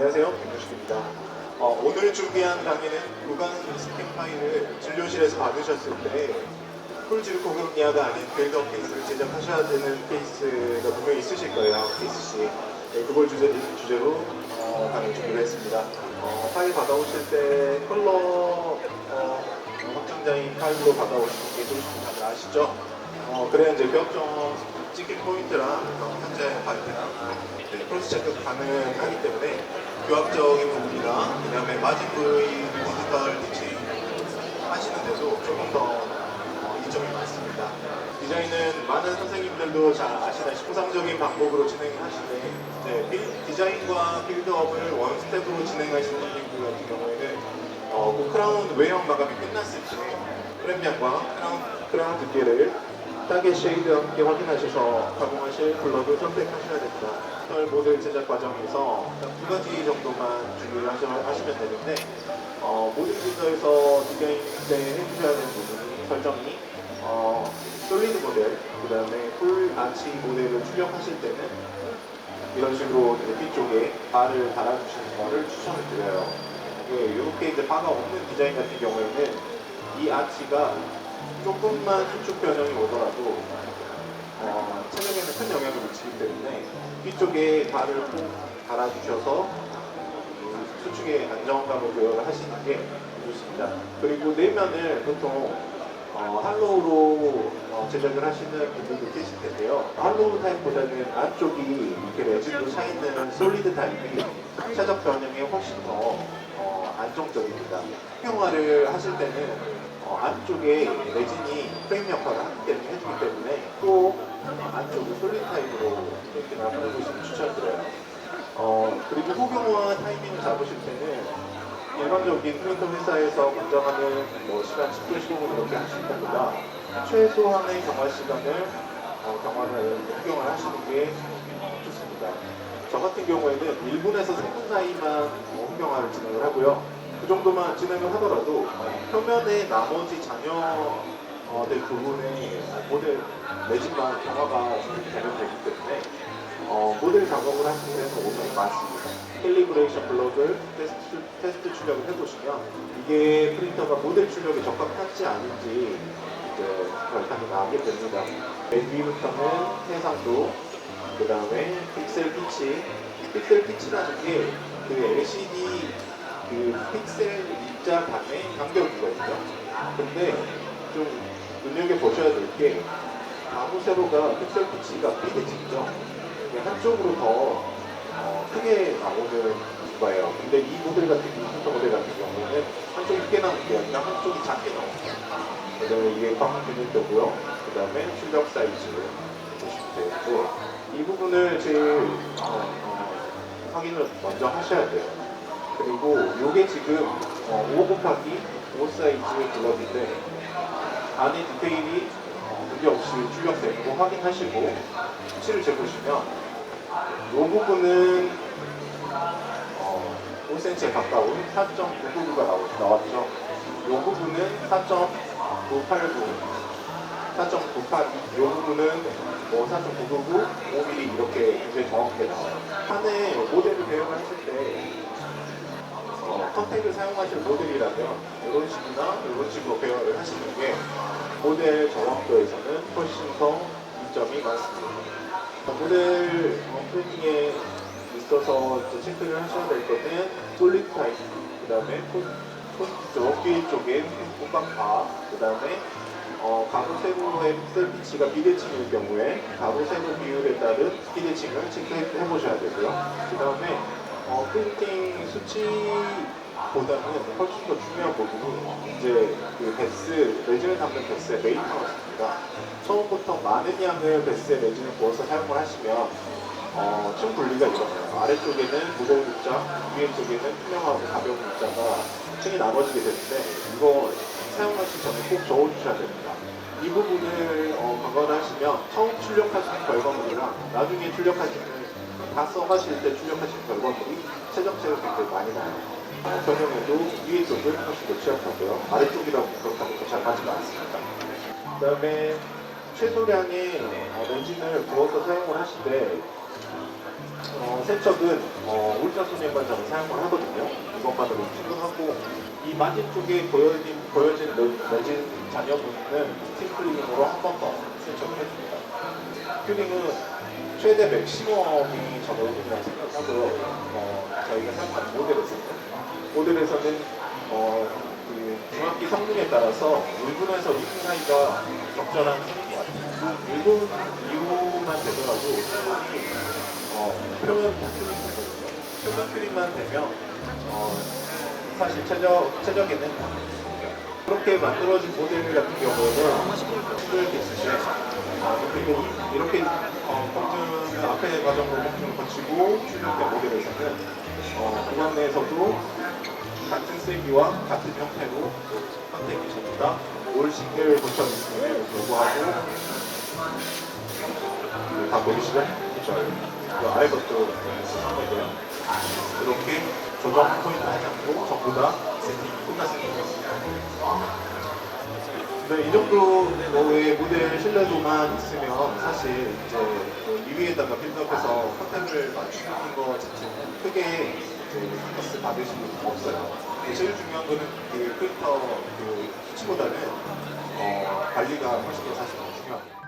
안녕하세요. 김규식입니다. 어, 오늘 준비한 강의는 구강 스캔 파일을 진료실에서 받으셨을 때 폴지르 고급리아가 아닌 빌드업 케이스를 제작하셔야 되는 케이스가 분명히 있으실 거예요. 케이스 씨. 네, 그걸 주제, 주제로 어, 강의 준비를 했습니다. 어, 파일 받아오실 때 컬러 어, 확장자인 파일로 받아오시는 게 좋으신 다들 아시죠? 어, 그래야 이제 교합점 찍힌 포인트랑 어, 현재 네, 크로스 체크 가능하기 때문에 교합적인 부분이나 그다음에 마진 부위 디지털 티칭 하시는데도 조금 더 어, 이점이 많습니다. 디자인은 많은 선생님들도 잘 아시다시피 통상적인 방법으로 진행하시되 이제 빌- 디자인과 빌드업을 원 스텝으로 진행하시는 선생님들 같은 경우에는 어, 그 크라운 외형 마감이 끝났을 때 프렘양과 크라운, 크라운 두께를 쉐이드와 함께 확인하셔서 가공하실 컬러를 선택하셔야 됩니다. 털 모델 제작 과정에서 딱두 가지 정도만 준비를 하시면 되는데 어, 모델 비서에서 디자인 때 해주셔야 되는 부분이 설정이 어, 솔리드 모델, 그 다음에 풀 아치 모델을 출력하실 때는 이런 식으로 뒤쪽에 바를 달아주시는 거를 추천을 드려요. 예, 이렇게 이제 바가 없는 디자인 같은 경우에는 이 아치가 조금만 수축 변형이 오더라도 어, 체력에는 큰 영향을 미치기 때문에 뒤쪽에 발을 꼭 달아주셔서 이 수축의 안정감을 부여를 하시는 게 좋습니다. 그리고 내면을 보통 어, 할로우로 어, 제작을 하시는 분들도 계실 텐데요. 할로우 타입보다는 안쪽이 이렇게 레진으로 차 있는 솔리드 타입이 차적 변형에 훨씬 더 어, 안정적입니다. 평화를 하실 때는 어, 안쪽에 레진이 프레임 역할을 하기 때문에 해주기 때문에 또 안쪽을 솔리드 타입으로 이렇게 한번 해보시면 추천드려요. 어, 그리고 호경화 타이밍을 잡으실 때는 일반적인 프린터 회사에서 권장하는 뭐 시간 10분, 15분 이렇게 하실 것보다 최소한의 경화 시간을 어, 경화를 호경을 하시는 게 어, 좋습니다. 저 같은 경우에는 1분에서 3분 사이만 어, 호경화를 진행을 하고요. 그 정도만 진행을 하더라도 어, 표면의 나머지 잔여 어, 될 부분에 모델 레진만 경화가 진행되면 되기 때문에 어, 모델 작업을 하시는 데는 오전이 많습니다. 캘리브레이션 블럭을 테스트, 테스트 출력을 해보시면 이게 프린터가 모델 출력에 적합한지 아닌지 이제 결단이 나게 됩니다. 맨 위부터는 해상도, 그 다음에 픽셀 피치. 픽셀 피치라는 게 그 LCD 그 픽셀 입자 간의 간격이거든요. 근데 좀 눈여겨보셔야 될게 아무 세로가 픽셀 피치가. 이게 한쪽으로 더 어, 크게 나오는 거예요. 근데 이 모델 같은 경우, 모델 같은 경우는 한쪽이 크게 나오는 게 아니라 한쪽이 작게 나옵니다. 그다음에 이게 광 균일도고요. 그 다음에 출력 사이즈 보시면 되겠고 이 부분을 제일 어, 어, 확인을 먼저 하셔야 돼요. 그리고 이게 지금 어, 5 곱하기 5 사이즈 블럭인데 안에 디테일이 어, 문제 없이 출력되는 거 확인하시고 수치를 재보시면 이 부분은 어, 5cm에 가까운 4.999가 나왔죠. 이 부분은 4.989, 4.982, 이 부분은 뭐 4.999, 5mm 이렇게 굉장히 정확하게 나와요. 판에 모델을 배열을 하실 때 어, 컨택을 사용하실 모델이라면 이런 식이나 이런 식으로 배열을 하시는 게 모델 정확도에서는 훨씬 더 이점이 많습니다. 어, 모델 어, 프린팅에 있어서 체크를 하셔야 될 것은 솔리드 타입, 그 다음에 뒤 쪽에 꽃박파, 그 다음에 어, 가로 세로의 픽셀 피치가 비대칭일 경우에 가로 세로 비율에 따른 비대칭을 체크해 보셔야 되고요. 그 다음에 어, 프린팅 수치보다는 훨씬 더 중요한 부분이 이제 그 베스, 레진을 담는 베스의 메이커였습니다. 처음부터 많은 양의 베스의 레진을 부어서 사용을 하시면 어, 층 분리가 일어나요. 아래쪽에는 무거운 입자, 위에 쪽에는 투명하고 가벼운 입자가 층이 나눠지게 되는데 이거 사용하시기 전에 꼭 적어주셔야 됩니다. 이 부분을 어, 관건을 하시면 처음 출력하시는 결과물이랑 나중에 출력하시는 다 써가실 때 출력하시는 결과물이 최적체가 굉장히 많이 나요. 어, 변형에도 위에 쪽을 훨씬 더 취약하고요. 아래쪽이라고 그렇다고 잘 맞지가 않습니다. 그 다음에 최소량의 어, 렌진을 부어서 사용을 하시되 어, 세척은 어, 울트라소닉 반장을 사용을 하거든요. 이것만으로 충분하고 이 마진 쪽에 보여진, 보여진 매- 매진 잔여 부분은 스팀클리닝으로 한 번 더 세척을 해줍니다. 큐링은 최대 맥시멈이 적용된다고 생각하고요. 어, 저희가 사용하는 모델에서는 모델에서는 어, 그 중압기 성능에 따라서 1분에서 2분 사이가 적절한 성능이 같아요. 1분 이후만 되더라도 충분히 어, 표면 큐링이 되거든요. 표면 큐링만 되면 어, 사실 최적, 최적에는 그렇게 만들어진 모델 같은 경우에는 힘들게 있으시죠. 어, 그리고 이- 이렇게 어, 펌증을 앞에 과정으로 펌증을 거치고 출력된 모델에서는 어, 구간 내에서도 같은 세기와 같은 형태로 선택이 전부 다올 있음에도 불구하고 그, 다 보이시죠? 그렇죠. 그 아래 것도 한 거고요. 이렇게 조정 포인트 않고 전부 다 세팅이 끝났습니다. 네, 이 정도의 모델 신뢰도만 있으면 사실 이제 그 2위에다가 빌드업해서 컨텐츠를 맞추는 거 자체는 크게 스트레스 받으실 일 없어요. 제일 중요한 거는 그 필터 그 수치보다는 어, 관리가 훨씬 더 사실 중요합니다.